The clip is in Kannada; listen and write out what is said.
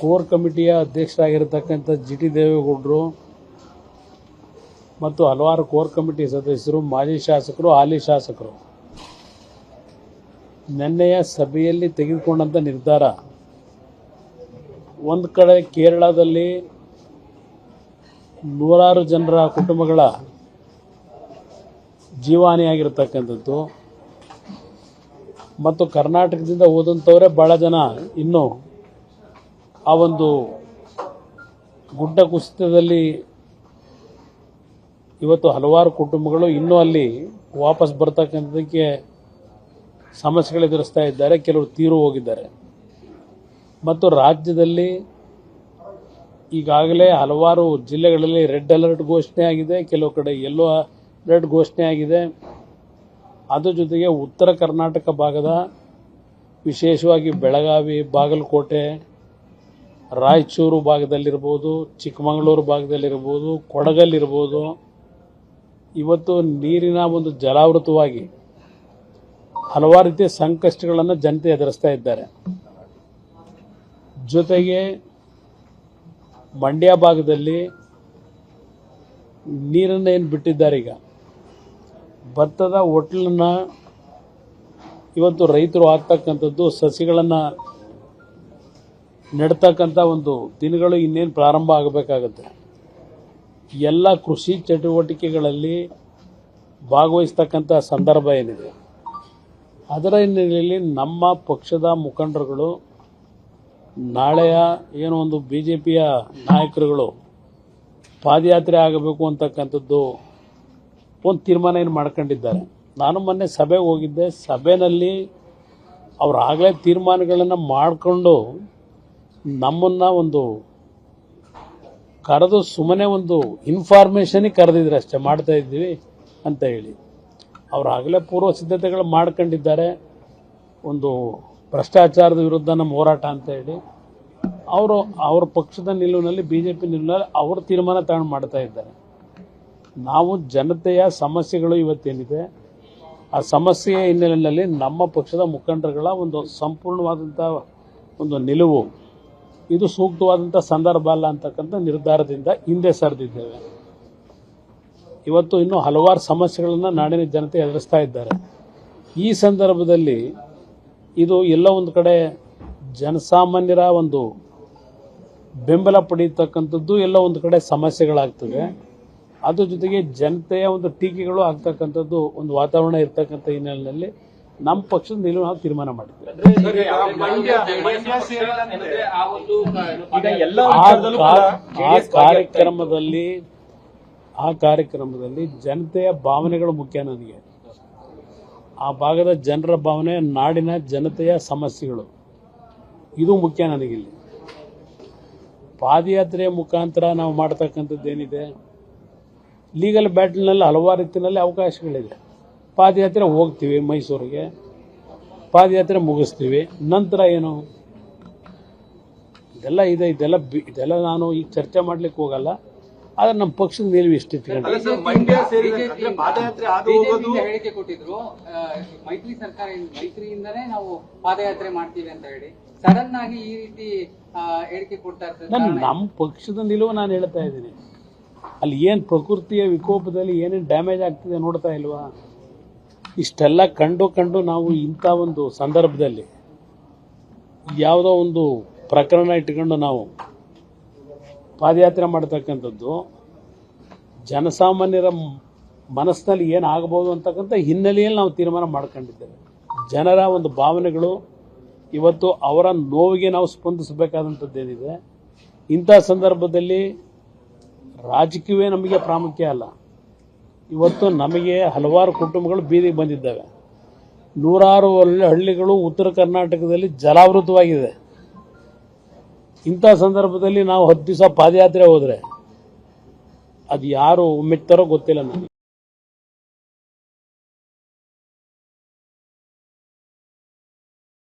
ಕೋರ್ ಕಮಿಟಿಯ ಅಧ್ಯಕ್ಷರಾಗಿರ್ತಕ್ಕಂಥ ಜಿ ಟಿ ದೇವೇಗೌಡರು ಮತ್ತು ಹಲವಾರು ಕೋರ್ ಕಮಿಟಿ ಸದಸ್ಯರು, ಮಾಜಿ ಶಾಸಕರು, ಹಾಲಿ ಶಾಸಕರು. ನಿನ್ನೆಯ ಸಭೆಯಲ್ಲಿ ತೆಗೆದುಕೊಂಡಂಥ ನಿರ್ಧಾರ, ಒಂದು ಕಡೆ ಕೇರಳದಲ್ಲಿ ನೂರಾರು ಜನರ ಕುಟುಂಬಗಳ ಜೀವಹಾನಿಯಾಗಿರ್ತಕ್ಕಂಥದ್ದು ಮತ್ತು ಕರ್ನಾಟಕದಿಂದ ಹೋದಂಥವರೇ ಭಾಳ ಜನ ಇನ್ನೂ ಆ ಒಂದು ಗುಡ್ಡ ಕುಸಿತದಲ್ಲಿ ಇವತ್ತು ಹಲವಾರು ಕುಟುಂಬಗಳು ಇನ್ನೂ ಅಲ್ಲಿ ವಾಪಸ್ ಬರ್ತಕ್ಕಂಥದಕ್ಕೆ ಸಮಸ್ಯೆಗಳು ಎದುರಿಸ್ತಾ ಇದ್ದಾರೆ, ಕೆಲವರು ತೀರು ಹೋಗಿದ್ದಾರೆ. ಮತ್ತು ರಾಜ್ಯದಲ್ಲಿ ಈಗಾಗಲೇ ಹಲವಾರು ಜಿಲ್ಲೆಗಳಲ್ಲಿ ರೆಡ್ ಅಲರ್ಟ್ ಘೋಷಣೆ ಆಗಿದೆ, ಕೆಲವು ಕಡೆ ಯೆಲ್ಲೋ ಅಲರ್ಟ್ ಘೋಷಣೆ ಆಗಿದೆ. ಅದ್ರ ಜೊತೆಗೆ ಉತ್ತರ ಕರ್ನಾಟಕ ಭಾಗದ ವಿಶೇಷವಾಗಿ ಬೆಳಗಾವಿ, ಬಾಗಲಕೋಟೆ ರಾಯಚೂರು ಭಾಗದಲ್ಲಿರ್ಬೋದು, ಚಿಕ್ಕಮಗಳೂರು ಭಾಗದಲ್ಲಿರ್ಬೋದು, ಕೊಡಗಲ್ಲಿರ್ಬೋದು, ಇವತ್ತು ನೀರಿನ ಒಂದು ಜಲಾವೃತವಾಗಿ ಹಲವಾರು ರೀತಿಯ ಸಂಕಷ್ಟಗಳನ್ನು ಜನತೆ ಎದುರಿಸ್ತಾ ಇದ್ದಾರೆ. ಜೊತೆಗೆ ಮಂಡ್ಯ ಭಾಗದಲ್ಲಿ ನೀರನ್ನು ಏನು ಬಿಟ್ಟಿದ್ದಾರೆ ಈಗ? ಭತ್ತದ ಹೊಟ್ಲನ್ನು ಇವತ್ತು ರೈತರು ಹಾಕ್ತಕ್ಕಂಥದ್ದು ಸಸಿಗಳನ್ನು ನೆಡ್ತಕ್ಕಂಥ ಒಂದು ದಿನಗಳು ಇನ್ನೇನು ಪ್ರಾರಂಭ ಆಗಬೇಕಾಗತ್ತೆ. ಎಲ್ಲ ಕೃಷಿ ಚಟುವಟಿಕೆಗಳಲ್ಲಿ ಭಾಗವಹಿಸ್ತಕ್ಕಂಥ ಸಂದರ್ಭ ಏನಿದೆ? ಅದರ ಹಿನ್ನೆಲೆಯಲ್ಲಿ ನಮ್ಮ ಪಕ್ಷದ ಮುಖಂಡರುಗಳು, ನಾಳೆಯ ಏನೋ ಒಂದು ಬಿ ಜೆ ಪಿಯ ನಾಯಕರುಗಳು ಪಾದಯಾತ್ರೆ ಆಗಬೇಕು ಅಂತಕ್ಕಂಥದ್ದು ಒಂದು ತೀರ್ಮಾನ ಏನು ಮಾಡ್ಕೊಂಡಿದ್ದಾರೆ? ನಾನು ಮೊನ್ನೆ ಸಭೆಗೆ ಹೋಗಿದ್ದೆ. ಸಭೆಯಲ್ಲಿ ಅವರಾಗಲೇ ತೀರ್ಮಾನಗಳನ್ನು ಮಾಡಿಕೊಂಡು ನಮ್ಮನ್ನು ಒಂದು ಕರೆದು ಸುಮ್ಮನೆ ಒಂದು ಇನ್ಫಾರ್ಮೇಷನಿಗೆ ಕರೆದಿದ್ರೆ ಅಷ್ಟೇ ಮಾಡ್ತಾ ಇದ್ದೀವಿ ಅಂತ ಹೇಳಿ. ಅವರು ಆಗಲೇ ಪೂರ್ವ ಸಿದ್ಧತೆಗಳು ಮಾಡ್ಕೊಂಡಿದ್ದಾರೆ. ಒಂದು ಭ್ರಷ್ಟಾಚಾರದ ವಿರುದ್ಧ ನಮ್ಮ ಹೋರಾಟ ಅಂತ ಹೇಳಿ. ಅವರು ಅವ್ರ ಪಕ್ಷದ ನಿಲುವಿನಲ್ಲಿ ಬಿ ಜೆ ಪಿ ನಿಲುವಿನಲ್ಲಿ ಅವರು ತೀರ್ಮಾನ ತಗೊಂಡು ಮಾಡ್ತಾ ಇದ್ದಾರೆ. ನಾವು ಜನತೆಯ ಸಮಸ್ಯೆಗಳು ಇವತ್ತೇನಿದೆ, ಆ ಸಮಸ್ಯೆಯ ಹಿನ್ನೆಲೆಯಲ್ಲಿ ನಮ್ಮ ಪಕ್ಷದ ಮುಖಂಡರುಗಳ ಒಂದು ಸಂಪೂರ್ಣವಾದಂಥ ಒಂದು ನಿಲುವು ಇದು ಸೂಕ್ತವಾದಂಥ ಸಂದರ್ಭ ಅಲ್ಲ ಅಂತಕ್ಕಂಥ ನಿರ್ಧಾರದಿಂದ ಹಿಂದೆ ಸರಿದಿದ್ದೇವೆ. ಇವತ್ತು ಇನ್ನೂ ಹಲವಾರು ಸಮಸ್ಯೆಗಳನ್ನು ನಾಡಿನ ಜನತೆ ಎದುರಿಸ್ತಾ ಇದ್ದಾರೆ. ಈ ಸಂದರ್ಭದಲ್ಲಿ ಇದು ಎಲ್ಲ ಒಂದು ಕಡೆ ಜನಸಾಮಾನ್ಯರ ಒಂದು ಬೆಂಬಲ ಪಡೀತಕ್ಕಂಥದ್ದು ಎಲ್ಲ ಒಂದು ಕಡೆ ಸಮಸ್ಯೆಗಳಾಗ್ತದೆ. ಅದ್ರ ಜೊತೆಗೆ ಜನತೆಯ ಒಂದು ಟೀಕೆಗಳು ಆಗ್ತಕ್ಕಂಥದ್ದು ಒಂದು ವಾತಾವರಣ ಇರ್ತಕ್ಕಂಥ ಹಿನ್ನೆಲೆಯಲ್ಲಿ ನಮ್ಮ ಪಕ್ಷದ ನಿಲುವು ನಾವು ತೀರ್ಮಾನ ಮಾಡಿದ್ದೇವೆ. ಕಾರ್ಯಕ್ರಮದಲ್ಲಿ ಆ ಕಾರ್ಯಕ್ರಮದಲ್ಲಿ ಜನತೆಯ ಭಾವನೆಗಳು ಮುಖ್ಯ ನನಗೆ. ಆ ಭಾಗದ ಜನರ ಭಾವನೆ ನಾಡಿನ ಜನತೆಯ ಸಮಸ್ಯೆಗಳು. ಇದು ಮುಖ್ಯ ನನಗಿಲ್ಲಿ. ಪಾದಯಾತ್ರೆಯ ಮುಖಾಂತರ ನಾವು ಮಾಡ್ತಕ್ಕಂಥದ್ದು ಏನಿದೆ ಲೀಗಲ್ ಬ್ಯಾಟಲ್ನಲ್ಲಿ ಹಲವಾರು ರೀತಿಯಲ್ಲಿ ಅವಕಾಶಗಳಿದೆ. ಪಾದಯಾತ್ರೆ ಹೋಗ್ತೀವಿ ಮೈಸೂರಿಗೆ. ಪಾದಯಾತ್ರೆ ಮುಗಿಸ್ತೀವಿ. ನಂತರ ಏನು? ಇದೆಲ್ಲ ಇದೆ ಇದೆಲ್ಲ ಬಿ ಇದೆಲ್ಲ ನಾನು ಈಗ ಚರ್ಚೆ ಮಾಡ್ಲಿಕ್ಕೆ ಹೋಗಲ್ಲ. ಆದ್ರೆ ನಮ್ಮ ಪಕ್ಷದ ನಿಲುವು ಇಷ್ಟಿತ್ತು ಪಾದಯಾತ್ರೆ ಕೊಟ್ಟಿದ್ರು. ಮೈತ್ರಿ ಸರ್ಕಾರ ಮೈತ್ರಿಯಿಂದನೇ ನಾವು ಪಾದಯಾತ್ರೆ ಮಾಡ್ತೀವಿ ಅಂತ ಹೇಳಿ. ಸಡನ್ ಆಗಿ ಈ ರೀತಿ ಹೇಳಿಕೆ ಕೊಡ್ತಾ ಇರ್ತದೆ ನಮ್ಮ ಪಕ್ಷದ ನಿಲುವು ನಾನು ಹೇಳ್ತಾ ಇದ್ದೀನಿ. ಅಲ್ಲಿ ಏನು ಪ್ರಕೃತಿಯ ವಿಕೋಪದಲ್ಲಿ ಏನೇನು ಡ್ಯಾಮೇಜ್ ಆಗ್ತಿದೆ ನೋಡ್ತಾ ಇಲ್ವಾ? ಇಷ್ಟೆಲ್ಲ ಕಂಡು ಕಂಡು ನಾವು ಇಂಥ ಒಂದು ಸಂದರ್ಭದಲ್ಲಿ ಯಾವುದೋ ಒಂದು ಪ್ರಕರಣ ಇಟ್ಕೊಂಡು ನಾವು ಪಾದಯಾತ್ರೆ ಮಾಡ್ತಕ್ಕಂಥದ್ದು, ಜನಸಾಮಾನ್ಯರ ಮನಸ್ಸಿನಲ್ಲಿ ಏನು ಆಗ್ಬೋದು ಅಂತಕ್ಕಂಥ ಹಿನ್ನೆಲೆಯಲ್ಲಿ ನಾವು ತೀರ್ಮಾನ ಮಾಡ್ಕೊಂಡಿದ್ದೇವೆ. ಜನರ ಒಂದು ಭಾವನೆಗಳು ಇವತ್ತು ಅವರ ನೋವಿಗೆ ನಾವು ಸ್ಪಂದಿಸಬೇಕಾದಂಥದ್ದೇನಿದೆ ಇಂಥ ಸಂದರ್ಭದಲ್ಲಿ ರಾಜಕೀಯವೇ ನಮಗೆ ಪ್ರಾಮುಖ್ಯ ಅಲ್ಲ. ಇವತ್ತು ನಮಗೆ ಹಲವಾರು ಕುಟುಂಬಗಳು ಬೀದಿಗೆ ಬಂದಿದ್ದಾವೆ. ನೂರಾರು ಹಳ್ಳಿಗಳು ಉತ್ತರ ಕರ್ನಾಟಕದಲ್ಲಿ ಜಲಾವೃತವಾಗಿದೆ. ಇಂಥ ಸಂದರ್ಭದಲ್ಲಿ ನಾವು ಹತ್ತು ದಿವಸ ಪಾದಯಾತ್ರೆ ಹೋದರೆ ಅದು ಯಾರು ಮೆಚ್ತಾರೋ ಗೊತ್ತಿಲ್ಲ ನನಗೆ